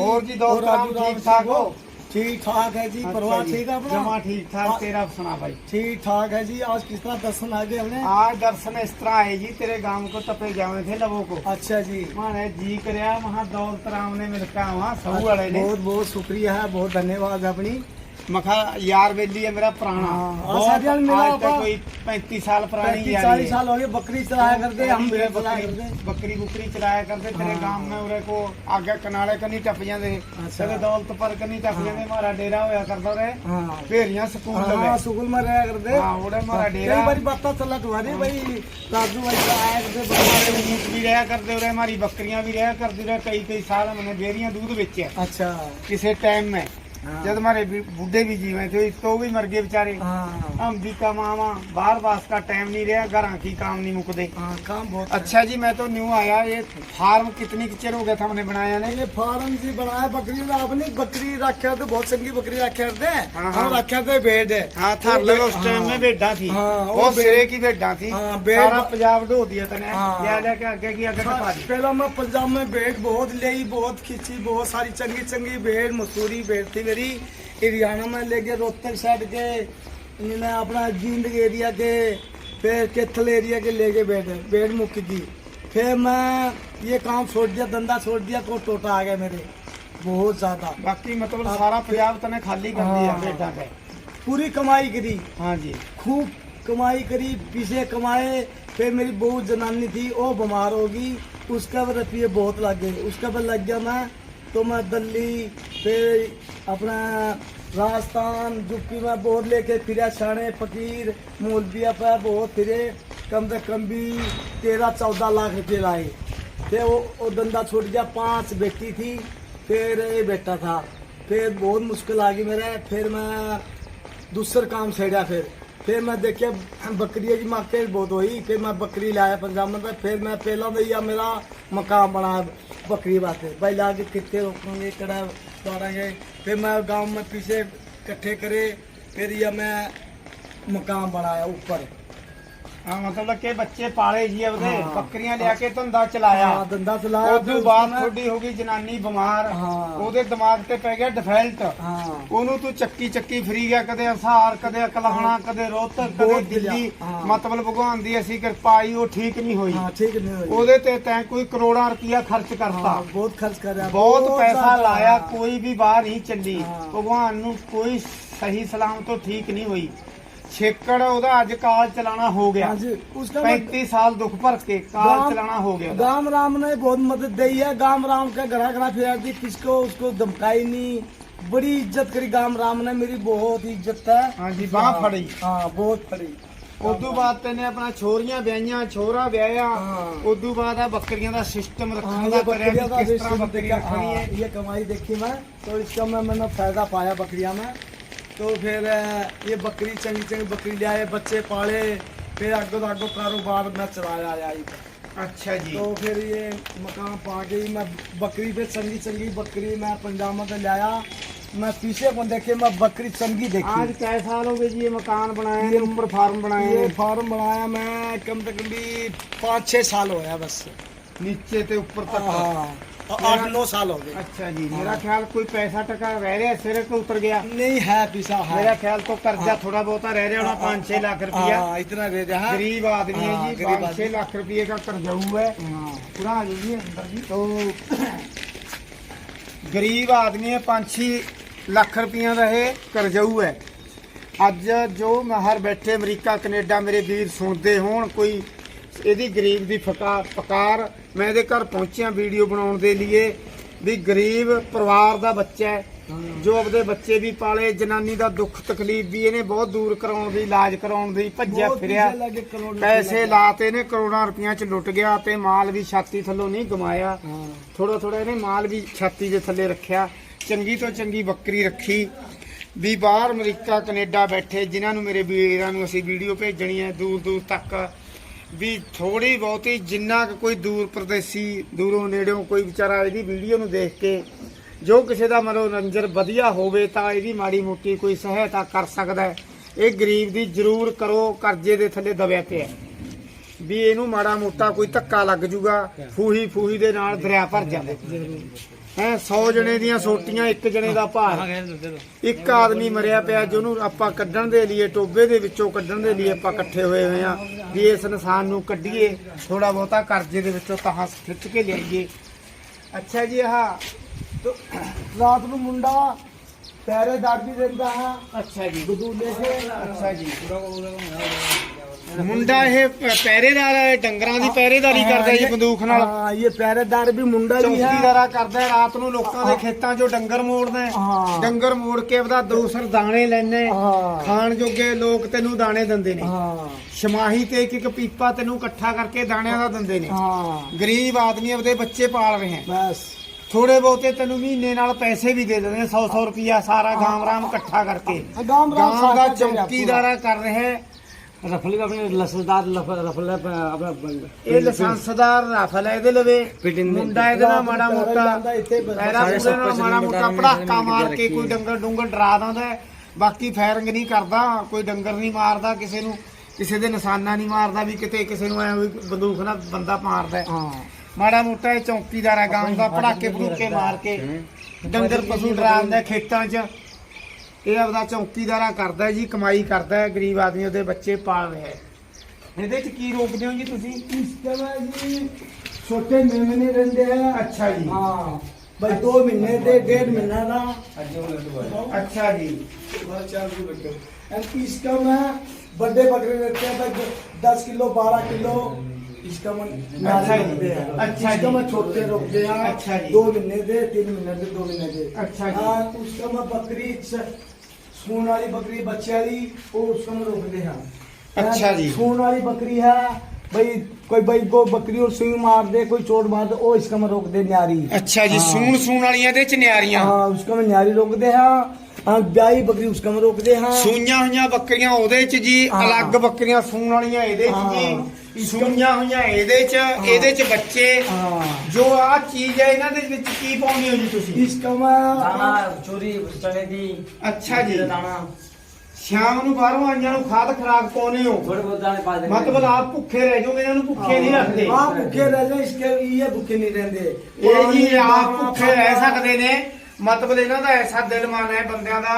ਹੋਰ ਜੀ ਦੋਸਤ ਠੀਕ ਠਾਕ ਹੋ? ठीक ठाक है जी परिवार ठीक है अपना ਜਮਾ ਠੀਕ ਠਾਕ हाँ। ਤੇਰਾ ਸੁਣਾ ਭਾਈ ठीक ठाक है जी आज किस तरह दर्शन आ गए हमने आज दर्शन इस तरह आए जी तेरे गांव को तपे जावे थे लोगों को अच्छा जी माने जी करया वहां दौलत राम ने मिलका वहां सऊ वाले ने बहुत बहुत शुक्रिया है बहुत धन्यवाद अपनी मखा यार बेली है मेरा पुराना हाँ, बहुत- साथ यार मिला आज तक होगा। कोई पैंतीस साल पुरानी पैंतीस यारी चालीस है। साल हो गए बकरी चलाया करते हम भी बकरी चलाया करते बकरी बुकरी चलाया करते तेरे हाँ। गांव में उरे को आगे कनाले कनी टप जाते अच्छा। तेरे दौलत पर कनी टप जाते हमारा डेरा होया करता रहे हाँ भेड़ियां स्कूल हाँ लगे स्कूल में रहा करते हाँ उड़े हमारा कई डेरा बारी पता चला तुम्हारी भाई राजू भाई का आया करते हमारे बकरी। ऊँट भी रहा करते रहे हमारी बकरियां भी रहा करती रहे कई कई साल हमने डेरियां दूध बेचे अच्छा किसी टाइम में हाँ। जब हमारे भी- बूढ़े भी जीवे थे तो भी मर गए बेचारे हाँ हम भी कमावा बाहर बास का टाइम नहीं रहा घर की काम नहीं मुकदे हाँ काम बहुत है। अच्छा जी मैं तो न्यू आया ये फार्म कितनी चिर हो गया था हमने बनाया ने ये फार्म जी बनाया बकरी का आपने बकरी रखा तो बहुत चंगी बकरी रखे थे हाँ, हम हाँ। रखे थे भेड़ हाँ था वो लगे उस हाँ। टाइम में बेटा थी हाँ, वो वो बे- सिरे की बेटा थी हाँ, बेट- सारा पंजाब ढो दिया तने हाँ। ले लेके आगे की आगे टपा दी पहला मैं पंजाब में भेड़ बहुत ले बहुत खींची बहुत सारी चंगी चंगी भेड़ मसूरी भेड़ थी मेरी हरियाणा में ले गए रोहतक साइड के इन्हें अपना जींद एरिया के फिर केथल एरिया के ले गए भेड़ भेड़ मुक गई फिर मैं ये काम छोड़ दिया धंधा छोड़ दिया तो टोटा आ गया मेरे बहुत ज़्यादा बाकी मतलब सारा पंजाब तने खाली कर दिया। बेटा के पूरी कमाई करी हाँ जी खूब कमाई करी पीछे कमाए फिर मेरी बहुत जनानी थी वो बीमार होगी उसका भी रुपये बहुत लग गए उसका भी लग गया मैं तो मैं दिल्ली फिर अपना राजस्थान यूपी में बहुत लेके फिरा छाने फकीर मौलविया पे बहुत फिरे कम से कम भी तेरह चौदह लाख रुपये लाए फिर वो, वो धंधा छूट गया पांच बेटी थी फिर ये बेटा था फिर बहुत मुश्किल आ गई मेरे फिर मैं दूसर काम छेड़ा फिर फिर मैं देखिए बकरी की मार्केट बहुत हुई फिर मैं बकरी लाया पंजाब में तो फिर मैं पहला भैया मेरा मकान बना बकरी बाते भाई ला के कितने रोकेंगे कड़ा मारेंगे फिर मैं गांव में पीछे इकट्ठे करे फिर यह मैं मकान बनाया ऊपर ਹਾਂ ਮਤਲਬ ਕਿ ਬੱਚੇ ਪਾਲੇ ਜੀ ਉਹਦੇ ਬੱਕਰੀਆਂ ਲਿਆ ਕੇ ਧੰਦਾ ਚਲਾਇਆ। ਹਾਂ ਦੰਦਾ ਚਲਾਇਆ ਉਦੋਂ ਬਾਅਦ ਥੋੜੀ ਹੋ ਗਈ ਜਨਾਨੀ ਬਿਮਾਰ। ਉਹਦੇ ਦਿਮਾਗ ਤੇ ਪੈ ਗਿਆ ਡਿਫੈਲਟ ਹਾਂ। ਉਹਨੂੰ ਤੂੰ ਚੱਕੀ ਚੱਕੀ ਫਰੀ ਗਿਆ ਕਦੇ ਅਸਾਰ ਕਦੇ ਅਕਲਹਾਣਾ ਕਦੇ ਰੋਹਤਕ ਕਦੇ ਦਿੱਲੀ। ਮਤਲਬ ਭਗਵਾਨ ਦੀ ਅਸੀਂ ਕਿਰਪਾ ਆਈ ਉਹ ਠੀਕ ਨਹੀਂ ਹੋਈ। ਹਾਂ ਠੀਕ ਨਹੀਂ ਹੋਈ। ਉਹਦੇ ਤੇ ਤੈਂ ਕੋਈ ਕਰੋੜਾਂ ਰੁਪਇਆ ਖਰਚ ਕਰਤਾ। ਬਹੁਤ ਖਰਚ ਕਰਿਆ ਬਹੁਤ ਪੈਸਾ ਲਾਇਆ ਕੋਈ ਵੀ ਬਾਹਰ ਨਹੀਂ ਚੱਲੀ। ਭਗਵਾਨ ਨੂੰ ਕੋਈ ਸਹੀ ਸਲਾਮ ਤੋਂ ਠੀਕ ਨਹੀਂ ਹੋਈ। ਛੇਕੜ ਉਹਦਾ ਅੱਜ ਕਾਲ ਚਲਾਣਾ ਹੋ ਗਿਆ हाँ जी उसका मैं- 35 ਸਾਲ ਦੁੱਖ ਭਰ ਕੇ ਕਾਲ गाम- ਚਲਾਣਾ ਹੋ ਗਿਆ ਉਹਦਾ। गाम राम ने बहुत मदद दी है गाम राम का घरा घरा फिरा दी किसको उसको धमकाई नहीं बड़ी इज्जत करी गाम राम ने मेरी बहुत इज्जत है ਹਾਂਜੀ ਬਾਹ ਫੜੀ हाँ बहुत फड़ी ਉਦੋਂ ਬਾਅਦ ਤੈਨੇ ਆਪਣਾ ਛੋਰੀਆਂ ਵਿਆਹੀਆਂ ਛੋਰਾ ਵਿਆਹਿਆ ਹਾਂ। ਉਦੋਂ ਬਾਅਦ ਆ ਬੱਕਰੀਆਂ ਦਾ ਸਿਸਟਮ हाँ, ਰੱਖਣ ये ਦਾ ਕਰਿਆ बकरियां ਵੀ का ਕਿਸ ਤਰ੍ਹਾਂ सिस्टम ਬੱਕਰੀ देखा, ਰੱਖਣੀ हाँ, ਹੈ ये कमाई देखी मैं तो इसका मैं मैंने फायदा पाया बकरियां में तो फिर ये बकरी चंगी चंगी बकरी ले आए बच्चे पाले फिर आगो आगो कारोबार मैं चलाया आई अच्छा जी तो फिर ये मकान पा के मैं बकरी पे चंगी चंगी बकरी मैं पंजामा पे लाया मैं पीछे को देखे मैं बकरी चंगी देखी आज क्या साल हो गए जी ये मकान बनाया ये उम्र फार्म बनाया ये फार्म बनाया मैं कम से कम भी पाँच छः साल होया बस नीचे से ऊपर तक हाँ आठ नौ साल हो गए अच्छा जी मेरा ख्याल कोई पैसा टका रह रहा सिरे को उतर गया नहीं है पीछा है मेरा ख्याल तो कर्जा थोड़ा बहुत रह रहा होना पाँच छह लाख रुपया हाँ, इतना दे दिया है गरीब आदमी है हाँ, जी गरीब पाँच छह लाख रुपये का कर्जा हुआ है हाँ, पूरा आ जाइए अंदर जी तो ਗਰੀਬ ਆਦਮੀ ਹੈ 5-6 ਲੱਖ ਰੁਪਈਆ ਦਾ ਇਹ ਕਰਜ਼ਾਊ ਹੈ ਅੱਜ ਜੋ ਮਹਰ ਬੈਠੇ ਅਮਰੀਕਾ ਕੈਨੇਡਾ ਮੇਰੇ ਵੀਰ ਸੁਣਦੇ ਹੋਣ ਕੋਈ ਇਹਦੀ ਗਰੀਬ ਦੀ ਫਕਾਰ ਫਕਾਰ ਮੈਂ ਇਹਦੇ ਘਰ ਪਹੁੰਚਿਆ ਵੀਡੀਓ ਬਣਾਉਣ ਦੇ ਲਈ ਵੀ ਗਰੀਬ ਪਰਿਵਾਰ ਦਾ ਬੱਚਾ ਹੈ ਜੋ ਆਪਦੇ ਬੱਚੇ ਵੀ ਪਾਲੇ ਜਨਾਨੀ ਦਾ ਦੁੱਖ ਤਕਲੀਫ ਵੀ ਇਹਨੇ ਬਹੁਤ ਦੂਰ ਕਰਾਉਣ ਦੀ ਇਲਾਜ ਕਰਾਉਣ ਦੀ ਭੱਜਿਆ ਫਿਰਿਆ। ਪੈਸੇ ਲਾਤੇ ਨੇ ਕਰੋੜਾਂ ਰੁਪਈਆ ਚ ਲੁੱਟ ਗਿਆ ਤੇ ਮਾਲ ਵੀ ਛਾਤੀ ਥੱਲੋਂ ਨਹੀਂ ਗਮਾਇਆ। ਥੋੜਾ ਥੋੜਾ ਇਹਨੇ ਮਾਲ ਵੀ ਛਾਤੀ ਦੇ ਥੱਲੇ ਰੱਖਿਆ। ਚੰਗੀ ਤੋਂ ਚੰਗੀ ਬੱਕਰੀ ਰੱਖੀ। ਵੀ ਬਾਹਰ ਅਮਰੀਕਾ ਕੈਨੇਡਾ ਬੈਠੇ ਜਿਨ੍ਹਾਂ ਨੂੰ ਮੇਰੇ ਵੀਰਾਂ ਨੂੰ ਅਸੀਂ ਵੀਡੀਓ ਭੇਜਣੀ ਹੈ ਦੂਰ ਦੂਰ ਤੱਕ। ਵੀ ਥੋੜੀ ਬਹੁਤੀ ਜਿੰਨਾ ਕੁ ਕੋਈ ਦੂਰ ਪ੍ਰਦੇਸੀ ਦੂਰੋਂ ਨੇੜਿਓਂ ਕੋਈ ਵਿਚਾਰਾ ਇਹਦੀ ਵੀਡੀਓ ਨੂੰ ਦੇਖ ਕੇ ਜੋ ਕਿਸੇ ਦਾ ਮਨੋਰੰਜਨ ਵਧੀਆ ਹੋਵੇ ਤਾਂ ਇਹਦੀ ਮਾੜੀ ਮੋਟੀ ਕੋਈ ਸਹਾਇਤਾ ਕਰ ਸਕਦਾ ਹੈ। ਇਹ ਗਰੀਬ ਦੀ ਜ਼ਰੂਰ ਕਰੋ ਕਰਜ਼ੇ ਦੇ ਥੱਲੇ ਦਬਿਆ ਪਿਆ ਹੈ। ਵੀ ਇਹਨੂੰ ਮਾੜਾ ਮੋਟਾ ਕੋਈ ਧੱਕਾ ਲੱਗ ਜੂਗਾ ਫੂਹੀ ਫੂਹੀ ਦੇ ਨਾਲ ਦਰਿਆ ਭਰ ਜਾਵੇ। ਹੈ 100 ਜਣੇ ਦੀਆਂ ਸੋਟੀਆਂ ਇੱਕ ਜਣੇ ਦਾ ਭਾਰ। ਇੱਕ ਆਦਮੀ ਮਰਿਆ ਪਿਆ ਜਿਹਨੂੰ ਆਪਾਂ ਕੱਢਣ ਦੇ ਲਈ ਟੋਬੇ ਦੇ ਵਿੱਚੋਂ ਕੱਢਣ ਦੇ ਲਈ ਆਪਾਂ ਇਕੱਠੇ ਹੋਏ ਹੋਏ ਆ ਵੀ ਇਸ ਇਨਸਾਨ ਨੂੰ ਕੱਢੀਏ ਥੋੜਾ ਬਹੁਤਾ ਕਰਜ਼ੇ ਦੇ ਵਿੱਚੋਂ ਤਾਂ ਖਿੱਚ ਕੇ ਲਿਆਈਏ। ਅੱਛਾ ਜੀ ਆਹ ਰਾਤ ਨੂੰ ਮੁੰਡਾ ਪਹਿਰੇਦਾਰ ਵੀ ਰਹਿੰਦਾ ਹੈ। ਅੱਛਾ ਜੀ। ਬਦੂਲੇ ਸੇ ਅੱਛਾ ਜੀ। ਮੁੰਡਾ ਇਹ ਪਹਿਰੇਦਾਰ ਹੈ ਡੰਗਰਾਂ ਦੀ ਪਹਿਰੇਦਾਰੀ ਕਰਦਾ ਜੀ ਬੰਦੂਕ ਨਾਲ। ਹਾਂ ਇਹ ਪਹਿਰੇਦਾਰ ਵੀ ਮੁੰਡਾ ਵੀ ਹੈ। ਚੌਕੀਦਾਰਾ ਕਰਦਾ ਰਾਤ ਨੂੰ ਲੋਕਾਂ ਦੇ ਖੇਤਾਂ 'ਚੋਂ ਡੰਗਰ ਮੋੜਦਾ ਹੈ। ਡੰਗਰ ਮੋੜ ਕੇ ਆਪਦਾ ਦੋਸਰ ਦਾਣੇ ਲੈਣੇ ਖਾਣ ਜੋਗੇ ਲੋਕ ਤੈਨੂੰ ਦਾਣੇ ਦਿੰਦੇ ਨੇ। ਸ਼ਮਾਹੀ ਤੇ ਇੱਕ ਇੱਕ ਪੀਪਾ ਤੈਨੂੰ ਇਕੱਠਾ ਕਰਕੇ ਦਾਣਿਆਂ ਦਾ ਦਿੰਦੇ ਨੇ। ਗਰੀਬ ਆਦਮੀ ਆਪਦੇ ਬੱਚੇ ਪਾਲ ਰਹੇ ਹੈ। ਬਸ। ਥੋੜੇ ਬਹੁਤੇ ਤੈਨੂੰ ਮਹੀਨੇ ਨਾਲ ਪੈਸੇ ਵੀ ਦੇ ਦਿੰਦੇ 100 100 ਰੁਪਇਆ ਸਾਰਾ ਗਾਮਰਾਮ ਇਕੱਠਾ ਕਰਕੇ। ਗਾਮ ਦਾ ਚੌਕੀਦਾਰਾ ਕਰ ਰਿਹਾ ਰਫਲ ਆਪਣੇ ਲਸਦਾਰ ਰਫਲ ਆਪਣਾ ਇਹ ਲਸੰਸਦਾਰ ਰਫਲ ਇਹਦੇ ਲਵੇ। ਮੁੰਡਾ ਇਹਦੇ ਮਾੜਾ ਮੋਟਾ ਪੈਰਾ ਪੂਰੇ ਨਾਲ ਮਾੜਾ ਮੋਟਾ ਪੜਾਕਾ ਮਾਰ ਕੇ ਕੋਈ ਡੰਗਰ ਡੁੰਗਰ ਡਰਾ ਦਿੰਦਾ ਬਾਕੀ ਫਾਇਰਿੰਗ ਨਹੀਂ ਕਰਦਾ ਕੋਈ ਡੰਗਰ ਨਹੀਂ ਮਾਰਦਾ ਕਿਸੇ ਨੂੰ ਕਿਸੇ ਦੇ ਨਿਸ਼ਾਨਾ ਨਹੀਂ ਮਾਰਦਾ ਵੀ ਕਿਤੇ ਕਿਸੇ ਨੂੰ ਐ ਬੰਦੂਕ ਨਾਲ ਬੰਦਾ ਮਾਰਦਾ ਮਾੜਾ ਮੋਟਾ ਇਹ ਚੌਂਕੀਦਾਰ ਹੈ ਗਾਂ ਦਾ ਪੜਾਕੇ ਪੜੂਕੇ ਮਾਰ ਕੇ ਡੰਗਰ ਪਸ਼ੂ ਡਰਾਉਂਦਾ ਖੇਤਾਂ 'ਚ। ਇਹ ਆਪਦਾ ਚੌਕੀਦਾਰਾ ਕਰਦਾ ਜੀ ਕਮਾਈ ਕਰਦਾ ਗਰੀਬ ਆਦਮੀ ਉਹਦੇ ਬੱਚੇ ਪਾਲ ਰਿਹਾ ਇਹਦੇ ਚ ਕੀ ਰੋਕਦੇ ਹੋ ਜੀ ਤੁਸੀਂ? ਇਸ ਤਰ੍ਹਾਂ ਜੀ ਛੋਟੇ ਮੇਮਨੇ ਰਹਿੰਦੇ ਆ ਅੱਛਾ ਜੀ। ਹਾਂ। ਬਈ 2 ਮਹੀਨੇ ਤੇ ਡੇਢ ਮਹੀਨਾ ਦਾ। ਅੱਛਾ ਜੀ। ਬੜਾ ਚਾਰ ਜੀ ਬੱਚੇ ਐਂ ਇਸ ਕਾ ਵੱਡੇ ਬੱਕਰੇ ਰੱਖਿਆ ਤਾਂ 10 ਕਿਲੋ 12 ਕਿਲੋ। इसका मैं अच्छा जी, रोकते हैं। अच्छा इसका जी। मैं छोटे रोकते हैं अच्छा जी। दो महीने दे तीन महीने दे दो महीने दे अच्छा जी। हाँ, उसका मैं बकरी सून वाली बकरी बच्चे वाली वो उसका मैं रोकते हैं अच्छा जी। सून वाली बकरी है भाई कोई भाई को बकरी और सुई मार दे कोई चोट मार दे वो इसका मैं रोक दे न्यारी ਅੱਛਾ ਜੀ हाँ। ਸੂਣ ਸੂਣ ਵਾਲੀਆਂ ਇਹਦੇ 'ਚ ਨਿਆਰੀਆਂ हाँ उसका मैं न्यारी रोक दे ਆ ਵਿਆਹੀ ਬੱਕਰੀ ਉਸ ਕਮ ਰੋਕਦੇ ਹਾਂ। ਸੂਈਆਂ ਹੋਈਆਂ ਬੱਕਰੀਆਂ ਉਹਦੇ ਚ ਜੀ ਅਲੱਗ ਬੱਕਰੀਆਂ ਸੂਣ ਵਾਲੀਆਂ ਇਹਦੇ ਚ ਜੀ। ਸੂਈਆਂ ਹੋਈਆਂ ਇਹਦੇ ਚ ਇਹਦੇ ਚ ਬੱਚੇ। ਹਾਂ। ਜੋ ਆ ਚੀਜ਼ ਹੈ ਇਹਨਾਂ ਦੇ ਵਿੱਚ ਕੀ ਪਾਉਂਦੇ ਹੋ ਜੀ ਤੁਸੀਂ? ਇਸ ਕਮ ਦਾਣਾ ਚੋਰੀ ਚਣੇ ਦੀ ਅੱਛਾ ਜੀ। ਸ਼ਾਮ ਨੂੰ ਬਾਹਰੋਂ ਆਈਆਂ ਨੂੰ ਖਾਦ ਖਰਾਕ ਪਾਉਂਦੇ ਹੋ? ਥੋੜੇ ਬਹੁਤ ਦਾਣੇ ਪਾ ਦੇ ਮਤਲਬ ਆਪ ਭੁੱਖੇ ਰਹਿ ਜਾਓਗੇ ਇਹਨਾਂ ਨੂੰ ਭੁੱਖੇ ਨਹੀਂ ਰੱਖਦੇ। ਆ ਭੁੱਖੇ ਰਹਿ ਜਾ ਇਸ ਕੇ ਇਹ ਭੁੱਖੇ ਨਹੀਂ ਰਹਿੰਦੇ। ਇਹ ਜੀ ਆਪ ਭੁੱਖੇ ਰਹਿ ਸਕਦੇ ਨੇ। ਮਤਲਬ ਇਹਨਾਂ ਦਾ ਐਸਾ ਦਿਲ ਮਨ ਹੈ ਬੰਦਿਆਂ ਦਾ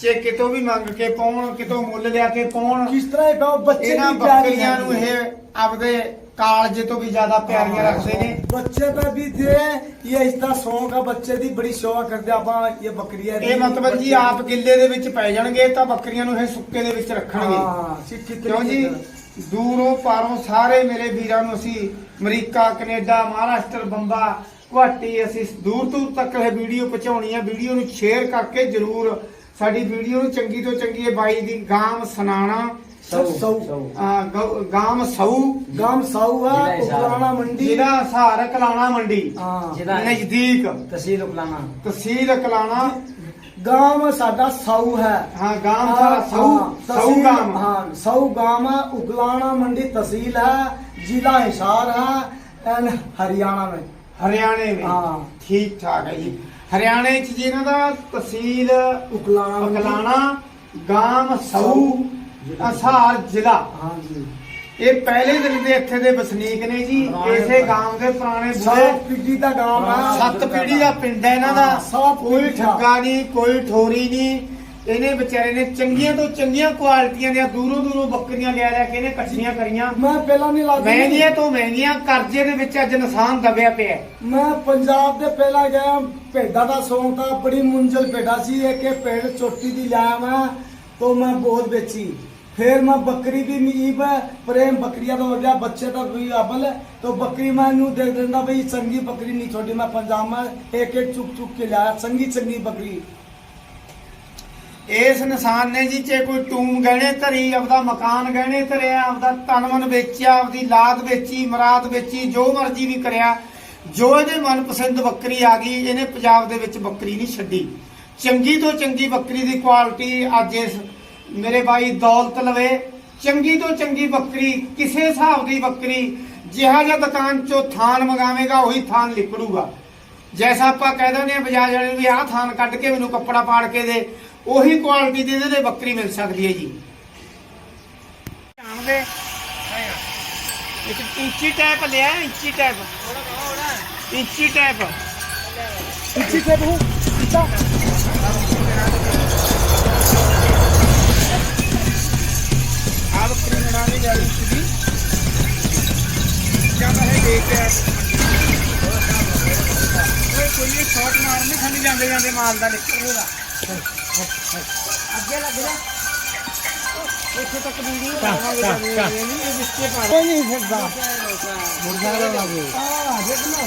ਚੇ ਕਿਤੋਂ ਵੀ ਮੰਗ ਕੇ ਪਾਉਣ ਕਿਤੋਂ ਮੁੱਲ ਲਿਆ ਕੇ ਪਾਉਣ किस तरह का बच्चे ਇਹਨਾਂ की प्यारी ਬੱਕਰੀਆਂ हैं। ਨੂੰ ਇਹ ਆਪਦੇ ਕਾਲਜ ਤੋਂ ਵੀ ਜ਼ਿਆਦਾ ਪਿਆਰੀਆਂ ਰੱਖਦੇ ਨੇ बच्चे का भी थे ये इस तरह सौ का बच्चे की बड़ी सेवा करते आप ये बकरियां ਇਹ ਮਤਲਬ ਜੀ ਆਪ ਗਿੱਲੇ ਦੇ ਵਿੱਚ ਪੈ ਜਾਣਗੇ ਤਾਂ ਬੱਕਰੀਆਂ ਨੂੰ ਇਹ ਸੁੱਕੇ ਦੇ ਵਿੱਚ ਰੱਖਣਗੇ हाँ शिक्षित ਕਿਉਂ ਜੀ ਦੂਰੋਂ ਪਾਰੋਂ ਸਾਰੇ ਮੇਰੇ ਵੀਰਾਂ ਨੂੰ ਅਸੀਂ ਅਮਰੀਕਾ ਕੈਨੇਡਾ ਮਹਾਰਾਸ਼ਟਰ ਬੰਬਾ ਘੱਟ ਹੀ ਅਸੀਂ ਦੂਰ ਦੂਰ ਤੱਕ ਇਹ ਵੀਡੀਓ ਪਹੁੰਚਾਉਣੀ ਹੈ ਵੀਡੀਓ ਨੂੰ ਸ਼ੇਅਰ ਕਰਕੇ ਜਰੂਰ ਸਾਡੀ ਵੀਡੀਓ ਨੂੰ ਚੰਗੀ ਤੋਂ ਚੰਗੀ ਇਹ ਬਾਈ ਦੀ ਗਾਮ ਸੁਣਾਣਾ ਸੌ ਗਾਮ ਸਊ ਗਾਮ ਸਾਊਆ ਜ਼ਿਲ੍ਹਾ ਹਿਸਾਰ। ਮੰਡੀ। ਜ਼ਿਲ੍ਹਾ ਸਹਾਰ ਕਲਾਣਾ ਮੰਡੀ। ਹਾਂ। ਨਜ਼ਦੀਕ। ਤਹਿਸੀਲ ਉਕਲਾਣਾ ਤਹਿਸੀਲ ਕਲਾਣਾ। ਗਾਮ ਸਾਡਾ ਸਾਊ ਹੈ। ਹਾਂ ਗਾਮ ਸਾਰਾ ਸਊ ਹਾਂ, ਗਾਮ। ਹਾਂ ਸਾਊ ਗਾਮ ਉਗਲਾਣਾ ਮੰਡੀ ਤਹਿਸੀਲ ਹੈ ਜ਼ਿਲ੍ਹਾ ਹਿਸਾਰ ਹੈ ਐਨ ਹਰਿਆਣਾ ਮੇਂ ਹਰਿਆਣੇ ਵਿੱਚ। ਹਾਂ। ਠੀਕ ਠਾਕ ਹੈ ਜੀ। ਹਰਿਆਣੇ 'ਚ ਜੀ ਇਹਨਾਂ ਦਾ ਤਹਿਸੀਲ ਉਕਲਾਣ ਅਕਲਾਣਾ ਗਾਮ ਸਊ ਅਸਾਰ ਜ਼ਿਲ੍ਹਾ। ਹਾਂਜੀ ਇਹ ਪਹਿਲੇ ਦਿਨ ਦੇ ਇੱਥੇ ਦੇ ਵਸਨੀਕ ਨੇ ਜੀ। ਇਸੇ ਗਾਮ ਦੇ ਪੁਰਾਣੇ ਬੁੜੇ ਸਭ ਪਿੱਡੀ ਦਾ ਗਾਮ ਆ। ਸੱਤ ਪੀੜੀ ਦਾ ਪਿੰਡ ਹੈ ਇਹਨਾਂ ਦਾ। ਹਾਂ, ਕੋਈ ਠੱਗਾ ਨਹੀਂ ਕੋਈ ਠੋਰੀ ਨਹੀਂ। ਇਹਨੇ ਵਿਚਾਰੇ ਨੇ ਚੰਗੀਆਂ ਤੋਂ ਚੰਗੀਆਂ ਕੁਆਲਿਟੀਆਂ ਦੀਆਂ ਦੂਰੋਂ ਦੂਰੋਂ ਬੱਕਰੀਆਂ ਲਿਆ ਲਿਆ ਕੇ ਇਹਨੇ ਇਕੱਠੀਆਂ ਕਰੀਆਂ मैं पहला नहीं लाती ਮਹਿੰਗੀਆਂ ਤੋਂ ਮਹਿੰਗੀਆਂ ਕਰਜ਼ੇ ਦੇ ਵਿੱਚ ਅੱਜ ਇਨਸਾਨ ਦਬਿਆ ਪਿਆ ਹੈ ਮੈਂ ਪੰਜਾਬ ਦੇ ਪਹਿਲਾਂ ਗਿਆ ਭੇਡਾਂ ਦਾ ਸ਼ੌਂਕ ਤਾਂ ਬੜੀ ਮੁੰਜਲ ਭੇਡਾਂ ਸੀ ਇੱਕ ਇੱਕ ਭੇਡ ਚੋਟੀ ਦੀ ਲਾਇਆ ਮੈਂ तो मैं बहुत बेची फिर मैं बकरी भी मीब प्रेम बकरिया तो हो गया बच्चे तो भी अबल है तो बकरी मैं यूं देख देता भाई चंगी बकरी नहीं छोड़ी मैं पंजाब में एक एक चुप चुप के लाया चंगी चंगी बकरी ਇਸ ਇਨਸਾਨ ਨੇ ਜੀ, ਜੇ ਕੋਈ ਟੂਮ ਗਹਿਣੇ ਧਰੀ, ਆਪਦਾ ਮਕਾਨ ਗਹਿਣੇ ਧਰਿਆ, ਆਪਦਾ ਤਨਮਨ ਵੇਚਿਆ, ਆਪਦੀ ਲਾਦ ਵੇਚੀ, ਮਰਾਦ ਵੇਚੀ, ਜੋ ਮਰਜ਼ੀ ਵੀ ਕਰਿਆ, ਜੋ ਇਹਦੇ ਮਨਪਸੰਦ ਬੱਕਰੀ ਆ ਗਈ, ਇਹਨੇ ਪੰਜਾਬ ਦੇ ਵਿੱਚ ਬੱਕਰੀ ਨਹੀਂ ਛੱਡੀ। ਚੰਗੀ ਤੋਂ ਚੰਗੀ ਬੱਕਰੀ ਦੀ ਕੁਆਲਿਟੀ ਅੱਜ ਇਸ ਮੇਰੇ ਬਾਈ ਦੌਲਤ ਲਵੇ। ਚੰਗੀ ਤੋਂ ਚੰਗੀ ਬੱਕਰੀ, ਕਿਸੇ ਹਿਸਾਬ ਦੀ ਬੱਕਰੀ, ਜਿਹਾ ਜਿਹਾ ਦੁਕਾਨ ਚੋਂ ਥਾਨ ਮੰਗਾਵੇਗਾ, ਉਹੀ ਥਾਨ ਲਿਪੜੂਗਾ। ਜੈਸਾ ਆਪਾਂ ਕਹਿ ਦਿੰਦੇ ਆ ਬਜਾਜ ਵਾਲੇ ਨੂੰ ਵੀ ਆਹ ਥਾਨ ਕੱਢ ਕੇ ਮੈਨੂੰ ਕੱਪੜਾ ਪਾੜ ਕੇ ਦੇ ਉਹੀ ਕੁਆਲਿਟੀ ਦੀ ਇਹਦੇ ਬੱਕਰੀ ਮਿਲ ਸਕਦੀ ਹੈ ਜੀ। ਜਾਣਦੇ? ਇੱਕ ਇੰਚੀ ਟੈਪ ਲਿਆ ਇੰਚੀ ਟੈਪ ਇੰਚੀ ਟੈਪ ਇੰਚੀ ਟੈਪ ਹੂੰ। ਕਿਤਾ। ਬੱਕਰੀ ਨੜਾਣੇ ਕੋਈ ਸ਼ਾਟ ਮਾਰਨੇ ਖਾਲੀ ਜਾਂਦੇ ਜਾਂਦੇ ਮਾਲ ਦਾ ਨਿਕਲ ਰਿਹਾ ਅੱਗੇ ਲੱਗ ਜਾ ਇੱਥੇ ਤੱਕ ਨਹੀਂ ਇਹ ਨਹੀਂ ਫਿਰਦਾ ਮੁਰਗਾ ਰੋ ਲਾਗੇ ਆ ਦੇਖਣਾ